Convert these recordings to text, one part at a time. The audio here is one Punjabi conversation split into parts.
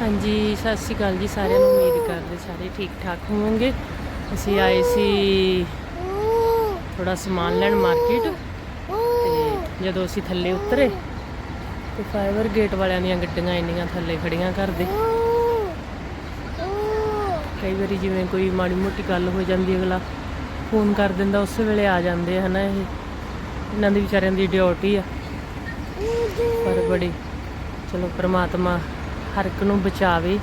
ਹਾਂਜੀ, ਸਤਿ ਸ਼੍ਰੀ ਅਕਾਲ ਜੀ ਸਾਰਿਆਂ ਨੂੰ। ਉਮੀਦ ਕਰਦੇ ਸਾਰੇ ਠੀਕ ਠਾਕ ਹੋਵੋਗੇ। ਅਸੀਂ ਆਏ ਸੀ ਥੋੜਾ ਸਮਾਨ ਲੈਣ ਮਾਰਕੀਟ। ਤੇ ਜਦੋਂ ਅਸੀਂ ਥੱਲੇ ਉਤਰੇ, ਤੇ ਫਾਈਬਰ ਗੇਟ ਵਾਲਿਆਂ ਦੀਆਂ ਗੱਡੀਆਂ ਇੰਨੀਆਂ ਥੱਲੇ ਖੜੀਆਂ ਕਰਦੇ ਕਈ ਵਾਰੀ ਜਿਵੇਂ ਕੋਈ ਮਾੜੀ ਮੋਟੀ ਗੱਲ ਹੋ ਜਾਂਦੀ ਅਗਲਾ ਫੋਨ ਕਰ ਦਿੰਦਾ, ਉਸੇ ਵੇਲੇ ਆ ਜਾਂਦੇ ਆ, ਹਨਾ ਇਹ? ਇਹਨਾਂ ਦੀ ਵਿਚਾਰਿਆਂ ਦੀ ਡਿਊਟੀ ਆ। ਪਰ ਬੜੀ, ਚਲੋ, ਪ੍ਰਮਾਤਮਾ ਹਰ ਇੱਕ ਨੂੰ ਬਚਾਵੇ।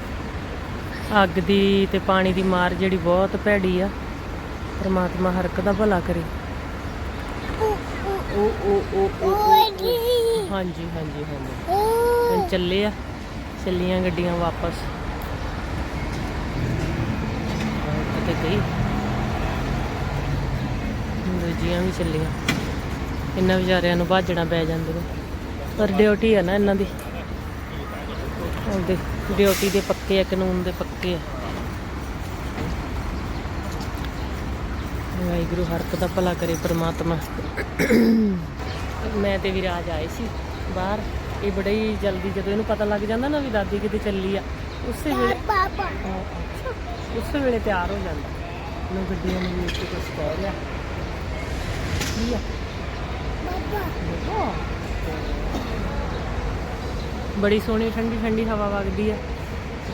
ਅੱਗ ਦੀ ਤੇ ਪਾਣੀ ਦੀ ਮਾਰ ਜਿਹੜੀ ਬਹੁਤ ਭੈੜੀ ਆ ਪ੍ਰਮਾਤਮਾ ਹਰ ਇੱਕ ਦਾ ਭਲਾ ਕਰੇ। ਉਹ ਉਹ ਉਹ ਉਹ ਹਾਂਜੀ ਹਾਂਜੀ ਹਾਂਜੀ। ਹੁਣ ਚੱਲੇ ਆ ਚੱਲੀਆਂ ਗੱਡੀਆਂ ਵਾਪਸ। ਕਿਤੇ ਗਈ ਦੂਜੀਆਂ ਵੀ ਚੱਲੀਆਂ। ਇਹਨਾਂ ਵਿਚਾਰਿਆਂ ਨੂੰ ਭਾਜਣਾ ਪੈ ਜਾਂਦੀਆਂ। ਪਰ ਡਿਊਟੀ ਆ ਨਾ ਇਹਨਾਂ ਦੀ। ਉਹਦੇ ਡਿਊਟੀ ਦੇ ਪੱਕੇ ਆ ਕਾਨੂੰਨ ਦੇ ਪੱਕੇ ਆ। ਵਾਹਿਗੁਰੂ ਹਰ ਇੱਕ ਦਾ ਭਲਾ ਕਰੇ ਪ੍ਰਮਾਤਮਾ। ਮੈਂ ਤੇ ਵਿਰਾਜ ਆਏ ਸੀ ਬਾਹਰ। ਇਹ ਬੜਾ ਹੀ ਜਲਦੀ ਜਦੋਂ ਇਹਨੂੰ ਪਤਾ ਲੱਗ ਜਾਂਦਾ ਨਾ ਵੀ ਦਾਦੀ ਕਿਤੇ ਚੱਲੀ ਆ ਉਸੇ ਵੇਲੇ ਉਸੇ ਵੇਲੇ ਤਿਆਰ ਹੋ ਜਾਂਦਾ। ਨੂੰ ਗੱਡੀਆਂ ਨੂੰ ਵੇਖ ਕੇ ਕੁਝ ਕਹਿ ਰਿਹਾ। ਕੀ ਆ? ਦੇਖੋ। ਬੜੀ ਸੋਹਣੀ ਠੰਡੀ ਠੰਡੀ ਹਵਾ ਵਗਦੀ ਆ।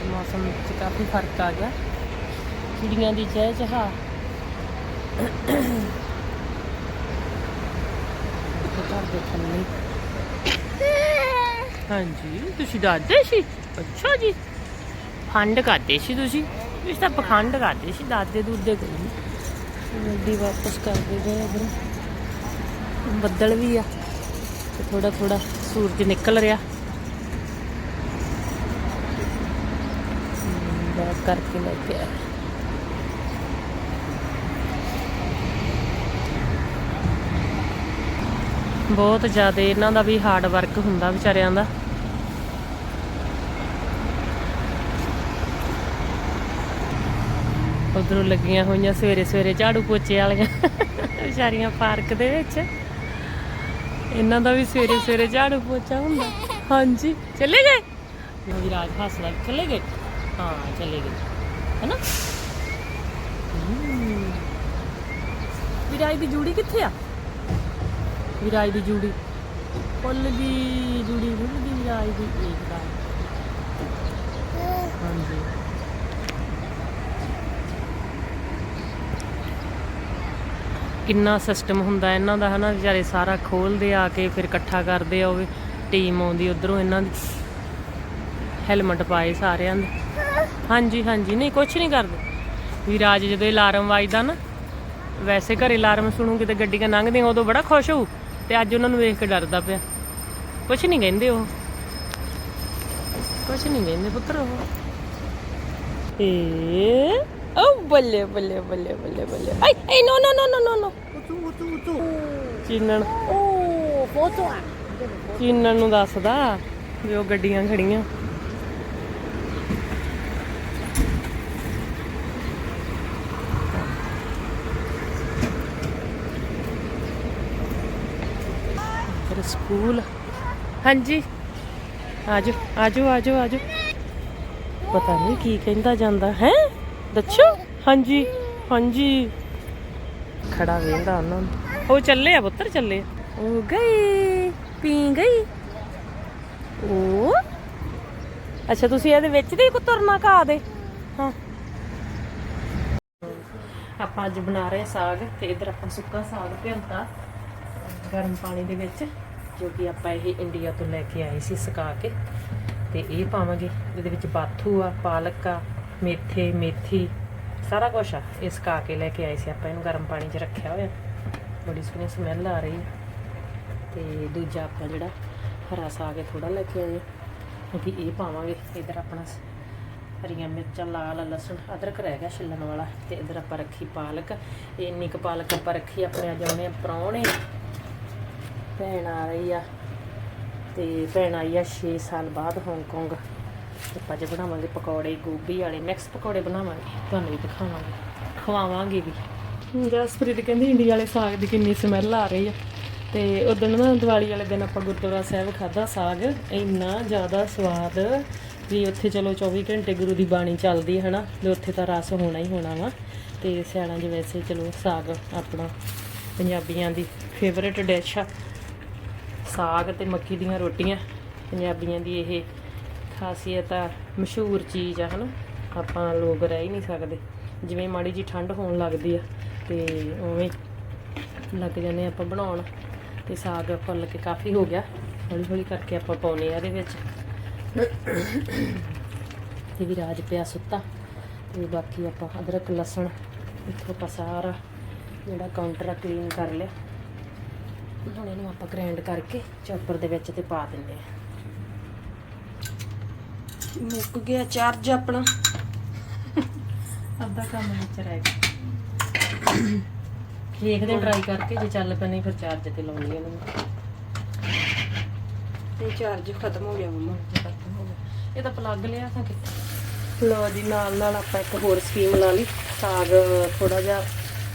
ਮੌਸਮ ਵਿੱਚ ਕਾਫੀ ਫ਼ਰਕ ਆ ਗਿਆ। ਚਿੜੀਆਂ ਦੀ ਚਹਿ ਚਹਾ ਘਰ ਦੇ ਥੱਲੇ ਹਾਂਜੀ, ਤੁਸੀਂ ਦਾਦੇ ਸੀ? ਅੱਛਾ ਜੀ। ਖੰਡ ਕਰਦੇ ਸੀ ਤੁਸੀਂ? ਇਸ ਤਾਂ ਪਖੰਡ ਕਰਦੇ ਸੀ, ਦਾਦੇ ਦੂਦੇ ਕੋਈ ਨਹੀਂ ਗੱਡੀ ਵਾਪਸ ਕਰਦੇ ਗਏ ਇਧਰ। ਬੱਦਲ ਵੀ ਆ। ਤੇ ਥੋੜਾ ਥੋੜਾ ਸੂਰਜ ਨਿਕਲ ਰਿਹਾ ਬੈਕ ਕਰਕੇ ਲੈ ਕੇ ਆਇਆ। ਬਹੁਤ ਜ਼ਿਆਦਾ ਇਹਨਾਂ ਦਾ ਵੀ ਹਾਰਡ ਵਰਕ ਹੁੰਦਾ ਵਿਚਾਰਿਆਂ ਦਾ। ਉਧਰੋਂ ਲੱਗੀਆਂ ਹੋਈਆਂ ਸਵੇਰੇ ਸਵੇਰੇ ਝਾੜੂ ਪੋਚੇ ਵਾਲੀਆਂ ਵਿਚਾਰੀਆਂ ਪਾਰਕ ਦੇ ਵਿੱਚ। ਇਹਨਾਂ ਦਾ ਵੀ ਸਵੇਰੇ ਸਵੇਰੇ ਝਾੜੂ ਪੋਚਾ ਹੁੰਦਾ। ਹਾਂਜੀ, ਚਲੇ ਗਏ? ਵਿਰਾਜ ਹੱਸਦਾ ਚਲੇ ਗਏ? ਹਾਂ, ਚਲੇ ਗਏ। ਹੈਨਾ? ਹਮ। ਦੀ ਜੂੜੀ ਕਿੱਥੇ ਆ? ਵਿਰਾਜ ਦੀ ਜੂੜੀ। ਫੁੱਲ ਦੀ ਜੂੜੀ ਫੁੱਲ ਦੀ ਵਿਰਾਜ ਦੀ। ਇੱਕ ਦਾ ਹਾਂਜੀ। ਕਿੰਨਾ ਸਿਸਟਮ ਹੁੰਦਾ ਇਹਨਾਂ ਦਾ, ਹਨਾ? ਵਿਚਾਰੇ ਸਾਰਾ ਖੋਲਦੇ ਆ ਕੇ ਫਿਰ ਇਕੱਠਾ ਕਰਦੇ ਆ ਉਹ ਵੀ। ਟੀਮ ਆਉਂਦੀ, ਉਧਰੋਂ ਇਹਨਾਂ ਦੀ। ਹੈਲਮਟ ਪਾਏ ਸਾਰਿਆਂ ਦੇ। ਹਾਂਜੀ ਹਾਂਜੀ। ਨਹੀਂ ਕੁਝ ਨਹੀਂ ਕਰਦੇ। ਵੀ ਰਾਜ ਜਦੋਂ ਅਲਾਰਮ ਵੱਜਦਾ ਨਾ ਵੈਸੇ ਘਰੇ ਅਲਾਰਮ ਸੁਣੂ ਕਿਤੇ ਗੱਡੀ ਕਾ ਲੰਘਦੇ ਉਦੋਂ ਬੜਾ ਖੁਸ਼ ਹੋਊ। ਤੇ ਅੱਜ ਉਹਨਾਂ ਨੂੰ ਵੇਖ ਕੇ ਡਰਦਾ ਪਿਆ। ਕੁਝ ਨਹੀਂ ਕਹਿੰਦੇ ਉਹ। ਕੁਝ ਨਹੀਂ ਕਹਿੰਦੇ ਪੁੱਤਰ ਉਹ। ਏ ਓ ਬੱਲੇ ਬੱਲੇ ਬੱਲੇ ਬੱਲੇ ਬੱਲੇ। ਆਈ ਆਈ ਨੋ ਨੋ ਨੋ ਨੋ ਨੋ ਤੂੰ ਤੂੰ ਤੂੰ ਚੀਨਣ। ਓ ਫੋਟੋ ਆ। ਚੀਨਣ ਨੂੰ ਦੱਸਦਾ ਵੀ ਉਹ ਗੱਡੀਆਂ ਖੜੀਆਂ। ਸਕੂਲ। ਹਾਂਜੀ। ਆਜੋ ਆਜੋ ਆਜੋ ਆਜੋ। ਪਤਾ ਨਹੀਂ ਕੀ ਕਹਿੰਦਾ ਜਾਂਦਾ, ਹੈ? ਦੱਸੋ। ਹਾਂਜੀ ਹਾਂਜੀ। ਖੜਾ ਵੇਂਦਾ ਉਹਨਾਂ ਨੂੰ। ਉਹ ਚੱਲੇ ਆ, ਪੁੱਤਰ ਚੱਲੇ ਉਹ ਗਈ, ਪੀ ਗਈ। ਉਹ? ਅੱਛਾ, ਤੁਸੀਂ ਇਹਦੇ ਵਿੱਚ ਦੀ ਕੁਤਰਨਾ ਘਾ ਦੇ। ਹਾਂ। ਆਪਾਂ ਅੱਜ ਬਣਾ ਰਹੇ ਸਾਗ ਤੇ ਇਧਰ ਆਪਾਂ ਸੁੱਕਾ ਸਾਗ ਭਿੰਤਾ ਗਰਮ ਪਾਣੀ ਦੇ ਵਿੱਚ। ਜੋ ਕਿ ਆਪਾਂ ਇਹ ਇੰਡੀਆ ਤੋਂ ਲੈ ਕੇ ਆਏ ਸੀ, ਸੁਕਾ ਕੇ। ਤੇ ਇਹ ਪਾਵਾਂਗੇ, ਇਹਦੇ ਵਿੱਚ ਬਾਥੂ ਆ, ਪਾਲਕ ਆ, ਮੇਥੇ, ਮੇਥੀ, ਸਾਰਾ ਕੁਝ ਆ। ਇਹ ਸੁਕਾ ਕੇ ਲੈ ਕੇ ਆਏ ਸੀ ਆਪਾਂ, ਇਹਨੂੰ ਗਰਮ ਪਾਣੀ 'ਚ ਰੱਖਿਆ ਹੋਇਆ। ਬੜੀ ਸੋਹਣੀ ਸਮੈਲ ਆ ਰਹੀ ਹੈ ਤੇ ਦੂਜਾ ਆਪਾਂ ਜਿਹੜਾ ਹਰਾ ਸਾਗ ਹੈ ਥੋੜਾ ਲੈ ਕੇ ਆਏ ਕਿਉਂਕਿ ਇਹ ਪਾਵਾਂਗੇ, ਇਧਰ ਆਪਣਾ ਹਰੀਆਂ ਮਿਰਚਾਂ, ਲਾਲ, ਲਸਣ, ਅਦਰਕ ਰਹਿ ਗਿਆ ਛਿੱਲਣ ਵਾਲਾ। ਤੇ ਇਧਰ ਆਪਾਂ ਰੱਖੀ ਪਾਲਕ। ਇਹ ਇੰਨੀ ਕੁ ਪਾਲਕ ਆਪਾਂ ਰੱਖੀ, ਆਪਣੇ ਅੱਜ ਆਉਣੇ ਆ ਭੈਣ ਆ ਰਹੀ ਆ ਤੇ ਭੈਣ ਆਈ ਆ 6 ਸਾਲ ਬਾਅਦ ਹਾਂਗਕਾਂਗ ਆਪਾਂ ਜੇ ਬਣਾਵਾਂਗੇ ਪਕੌੜੇ, ਗੋਭੀ ਵਾਲੇ ਮਿਕਸ ਪਕੌੜੇ ਬਣਾਵਾਂਗੇ। ਤੁਹਾਨੂੰ ਵੀ ਦਿਖਾਵਾਂਗੇ। ਖਵਾਵਾਂਗੇ ਵੀ। ਜਸਪ੍ਰੀਤ ਕਹਿੰਦੀ ਇੰਡੀਆ ਵਾਲੇ ਸਾਗ ਦੀ ਕਿੰਨੀ ਸਮੈਲ ਆ ਰਹੀ ਆ। ਤੇ ਉਦੋਂ ਨਾ ਦੀਵਾਲੀ ਵਾਲੇ ਦਿਨ ਆਪਾਂ ਗੁਰਦੁਆਰਾ ਸਾਹਿਬ ਖਾਦਾ ਸਾਗ। ਇੰਨਾ ਜ਼ਿਆਦਾ ਸਵਾਦ ਵੀ ਉੱਥੇ ਚਲੋ 24 ਘੰਟੇ ਗੁਰੂ ਦੀ ਬਾਣੀ ਚੱਲਦੀ ਹੈ ਹਨਾ? ਤੇ ਉੱਥੇ ਤਾਂ ਰਸ ਹੋਣਾ ਹੀ ਹੋਣਾ ਵਾ। ਤੇ ਸਿਆਣਾ 'ਚ ਵੈਸੇ ਚਲੋ ਸਾਗ ਆਪਣਾ ਪੰਜਾਬੀਆਂ ਦੀ ਫੇਵਰੇਟ ਡਿਸ਼ ਆ। ਸਾਗ ਤੇ ਮੱਕੀ ਦੀਆਂ ਰੋਟੀਆਂ, ਪੰਜਾਬੀਆਂ ਦੀ ਇਹ ਖਾਸੀਅਤ ਆ, ਮਸ਼ਹੂਰ ਚੀਜ਼ ਆ, ਹਨਾ? ਆਪਾਂ ਲੋਕ ਰਹਿ ਹੀ ਨਹੀਂ ਸਕਦੇ। ਜਿਵੇਂ ਮਾੜੀ ਜੀ ਠੰਡ ਹੋਣ ਲੱਗਦੀ ਆ, ਤੇ ਉਵੇਂ ਲੱਗ ਜਾਂਦੇ ਆਪਾਂ ਬਣਾਉਣ। ਤੇ ਸਾਗ ਫੁੱਲ ਕੇ ਕਾਫੀ ਹੋ ਗਿਆ। ਹੌਲੀ ਹੌਲੀ ਕਰਕੇ ਆਪਾਂ ਪਾਉਨੇ ਆ ਇਹਦੇ ਵਿੱਚ। ਤੇ ਵੀ ਰਾਜ ਪਿਆ ਸੁੱਤਾ। ਤੇ ਬਾਕੀ ਆਪਾਂ ਅਦਰਕ, ਲਸਣ, ਇੱਥੋਂ ਆਪਾਂ ਸਾਰਾ ਜਿਹੜਾ ਕਾਊਂਟਰ ਆ ਕਲੀਨ ਕਰ ਲਿਆ। ਹੁਣ ਇਹਨੂੰ ਆਪਾਂ ਗ੍ਰਾਈਂਡ ਕਰਕੇ ਚੌਪਰ ਦੇ ਵਿੱਚ ਤੇ ਪਾ ਦਿੰਦੇ ਆ ਮੁੱਕ ਗਿਆ ਚਾਰਜ ਆਪਣਾ। ਅੱਧਾ ਕੰਮ ਵਿੱਚ ਰਹਿ ਗਿਆ। ਦੇਖਦੇ ਟਰਾਈ ਕਰਕੇ ਜੇ ਚੱਲ ਨਹੀਂ ਫਿਰ ਚਾਰਜ ਤੇ ਲਾਉਣੀ ਇਹਨੂੰ। ਤੇ ਚਾਰਜ ਖਤਮ ਹੋ ਗਿਆ ਮੰਮਾ। ਖਤਮ ਹੋ ਗਿਆ। ਇਹ ਤਾਂ ਪਲੱਗ ਲਿਆ ਤਾਂ ਕਿਤੇ ਲੋ ਜੀ ਨਾਲ ਨਾਲ ਆਪਾਂ ਇੱਕ ਹੋਰ ਸਕੀਮ ਲਾ ਲਈ। ਸਾਗ ਥੋੜਾ ਜਿਹਾ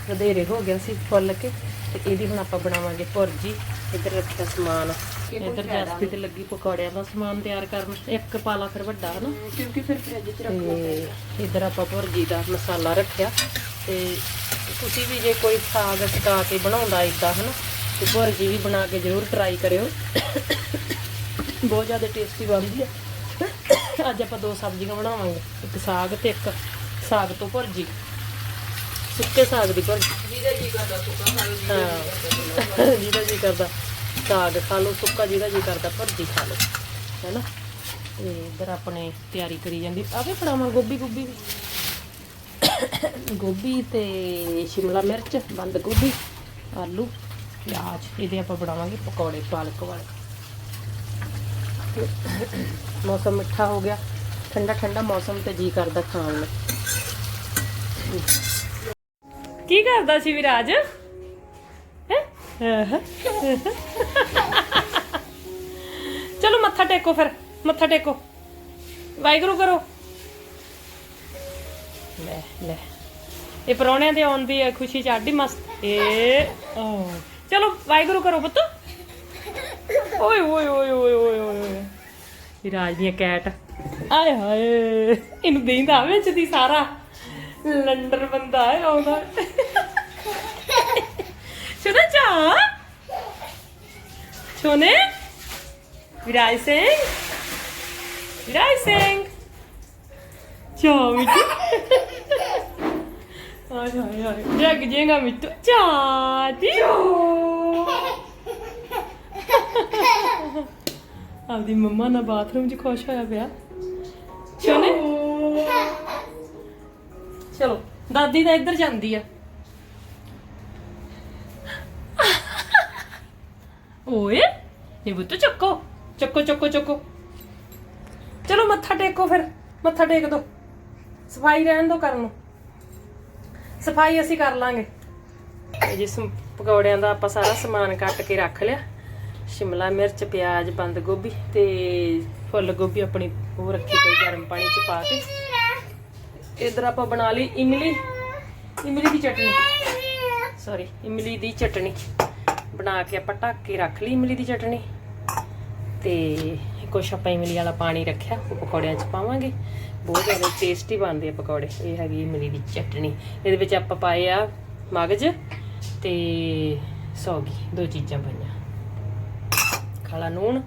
ਵਧੇਰੇ ਹੋ ਗਿਆ ਸੀ ਫੁੱਲ ਕੇ। ਤੇ ਇਹਦੀ ਹੁਣ ਆਪਾਂ ਬਣਾਵਾਂਗੇ ਭੁਰਜੀ। ਇੱਧਰ ਰੱਖਿਆ ਸਮਾਨ। ਇੱਧਰ ਜੈਸਪੀ ਤੇ ਲੱਗੀ ਪਕੌੜਿਆਂ ਦਾ ਸਮਾਨ ਤਿਆਰ ਕਰਨ। ਇੱਕ ਪਾਲਾ ਫਿਰ ਵੱਡਾ ਹਨਾ? ਕਿਉਂਕਿ ਫਿਰ ਫ੍ਰਿਜ 'ਚ ਤੇ ਇਧਰ ਆਪਾਂ ਭੁਰਜੀ ਦਾ ਮਸਾਲਾ ਰੱਖਿਆ। ਤੇ ਤੁਸੀਂ ਵੀ ਜੇ ਕੋਈ ਸਾਗ ਸੁਕਾ ਕੇ ਬਣਾਉਂਦਾ ਇਦਾਂ ਹਨਾ? ਤੇ ਭੁਰਜੀ ਵੀ ਬਣਾ ਕੇ ਜ਼ਰੂਰ ਟਰਾਈ ਕਰਿਓ। ਬਹੁਤ ਜ਼ਿਆਦਾ ਟੇਸਟੀ ਬਣਦੀ ਆ। ਅੱਜ ਆਪਾਂ ਦੋ ਸਬਜ਼ੀਆਂ ਬਣਾਵਾਂਗੇ। ਇੱਕ ਸਾਗ ਤੇ ਇੱਕ ਸਾਗ ਤੋਂ ਭੁਰਜੀ। ਸੁੱਕੇ ਸਾਗ ਦੀ ਭੁਰਜੀ। ਜਿਹਦਾ ਜੀ ਕਰਦਾ ਸੁੱਕਾ ਹਾਂ ਜਿਹਦਾ ਜੀ ਕਰਦਾ। ਸਾਗ ਖਾ ਲਓ ਸੁੱਕਾ ਜਿਹਦਾ ਜੀ ਕਰਦਾ ਭੁਰਜੀ ਖਾ ਲਓ ਹੈਨਾ? ਤੇ ਇਧਰ ਆਪਣੇ ਤਿਆਰੀ ਕਰੀ ਜਾਂਦੀ। ਆਵੇ ਫੜਾਵਾਂ ਗੋਭੀ ਗੋਭੀ ਵੀ। ਗੋਭੀ ਤੇ ਸ਼ਿਮਲਾ ਮਿਰਚ ਬੰਦ ਗੋਭੀ ਆਲੂ ਪਿਆਜ਼ ਇਹਦੇ ਆਪਾਂ ਬਣਾਵਾਂਗੇ ਪਕੌੜੇ ਪਾਲਕ ਵਾਲੇ। ਮੌਸਮ ਮਿੱਠਾ ਹੋ ਗਿਆ। ਠੰਡਾ ਠੰਡਾ ਮੌਸਮ ਤੇ ਜੀ ਕਰਦਾ ਖਾਣ ਨੂੰ। ਕੀ ਕਰਦਾ ਸੀ ਵਿਰਾਜ? ਹੈ? ਚਲੋ ਮੱਥਾ ਟੇਕੋ ਫਿਰ, ਮੱਥਾ ਟੇਕੋ। ਵਾਹਿਗੁਰੂ ਕਰੋ। ਲੈ ਲੈ। ਇਹ ਪਰੌਣਿਆਂ ਦੇ ਆਉਣ ਦੀ ਖੁਸ਼ੀ ਚ ਆਡੀ ਮਸਤ। ਇਹ ਓ। ਚਲੋ ਵਾਹਿਗੁਰੂ ਕਰੋ ਪੁੱਤ। ਓਏ ਓਏ ਓਏ ਓਏ ਓਏ ਓਏ। ਵਿਰਾਜ ਦੀਆਂ ਕੈਟ। ਆਏ ਹਾਏ, ਇਹਨੂੰ ਦੇਂਦਾ ਵਿੱਚ ਦੀ ਸਾਰਾ। ਲੰਡਰ ਬੰਦਾ ਆਉਂਦਾ ਸੋਨੇ ਵਿਰਾਜ ਸਿੰਘ ਵਿਰਾਜ ਸਿੰਘ ਚਾ ਮਿੱਟੂ ਆਏ ਹਾਏ ਹਾਏ ਜੱਗ ਜੇਗਾ ਮਿੱਟੂ ਚਾ ਦੀ ਆਪਦੀ ਮੰਮਾ ਨਾਲ ਬਾਥਰੂਮ 'ਚ ਖੁਸ਼ ਹੋਇਆ ਪਿਆ ਸੋਨੇ ਚਲੋ ਦਾਦੀ ਤਾਂ ਇੱਧਰ ਜਾਂਦੀ ਆ ਓਏ ਇਹ ਬੁੱਤ ਚੱਕੋ ਚੱਕੋ ਚੱਕੋ ਚੱਕੋ। ਚਲੋ ਮੱਥਾ ਟੇਕੋ ਫਿਰ, ਮੱਥਾ ਟੇਕ ਦੋ। ਸਫ਼ਾਈ ਰਹਿਣ ਦੋ ਕਰਨ ਨੂੰ। ਸਫ਼ਾਈ ਅਸੀਂ ਕਰ ਲਾਂਗੇ। ਜਿਸ ਪਕੌੜਿਆਂ ਦਾ ਆਪਾਂ ਸਾਰਾ ਸਮਾਨ ਕੱਟ ਕੇ ਰੱਖ ਲਿਆ। ਸ਼ਿਮਲਾ ਮਿਰਚ, ਪਿਆਜ਼ ਬੰਦ ਗੋਭੀ ਤੇ ਫੁੱਲ ਗੋਭੀ ਆਪਣੀ ਉਹ ਰੱਖੀ ਪਈ ਗਰਮ ਪਾਣੀ ਚ ਪਾ ਕੇ। ਇਧਰ ਆਪਾਂ ਬਣਾ ਲਈ ਇਮਲੀ। ਇਮਲੀ ਦੀ ਚਟਨੀ। ਸੌਰੀ ਇਮਲੀ ਦੀ ਚਟਨੀ। ਬਣਾ ਕੇ ਆਪਾਂ ਢੱਕ ਕੇ ਰੱਖ ਲਈ ਇਮਲੀ ਦੀ ਚਟਨੀ ਤੇ ਕੁਛ ਆਪਾਂ ਇਮਲੀ ਵਾਲਾ ਪਾਣੀ ਰੱਖਿਆ ਉਹ ਪਕੌੜਿਆਂ 'ਚ ਪਾਵਾਂਗੇ। ਬਹੁਤ ਜ਼ਿਆਦਾ ਟੇਸਟੀ ਬਣਦੇ ਆ ਪਕੌੜੇ। ਇਹ ਹੈਗੀ ਇਮਲੀ ਦੀ ਚਟਨੀ ਇਹਦੇ ਵਿੱਚ ਆਪਾਂ ਪਾਏ ਆ ਮਗਜ ਤੇ ਸੌਗੀ ਦੋ ਚੀਜ਼ਾਂ ਪਾਈਆਂ। ਕਾਲਾ ਨੂਣ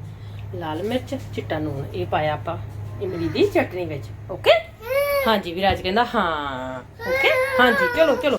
ਲਾਲ ਮਿਰਚ ਚਿੱਟਾ ਨੂਣ। ਇਹ ਪਾਇਆ ਆਪਾਂ ਇਮਲੀ ਦੀ ਚਟਨੀ ਵਿੱਚ। ਓਕੇ ਹਾਂਜੀ ਵਿਰਾਜ ਕਹਿੰਦਾ ਹਾਂ। ਓਕੇ ਹਾਂਜੀ ਚਲੋ ਚਲੋ।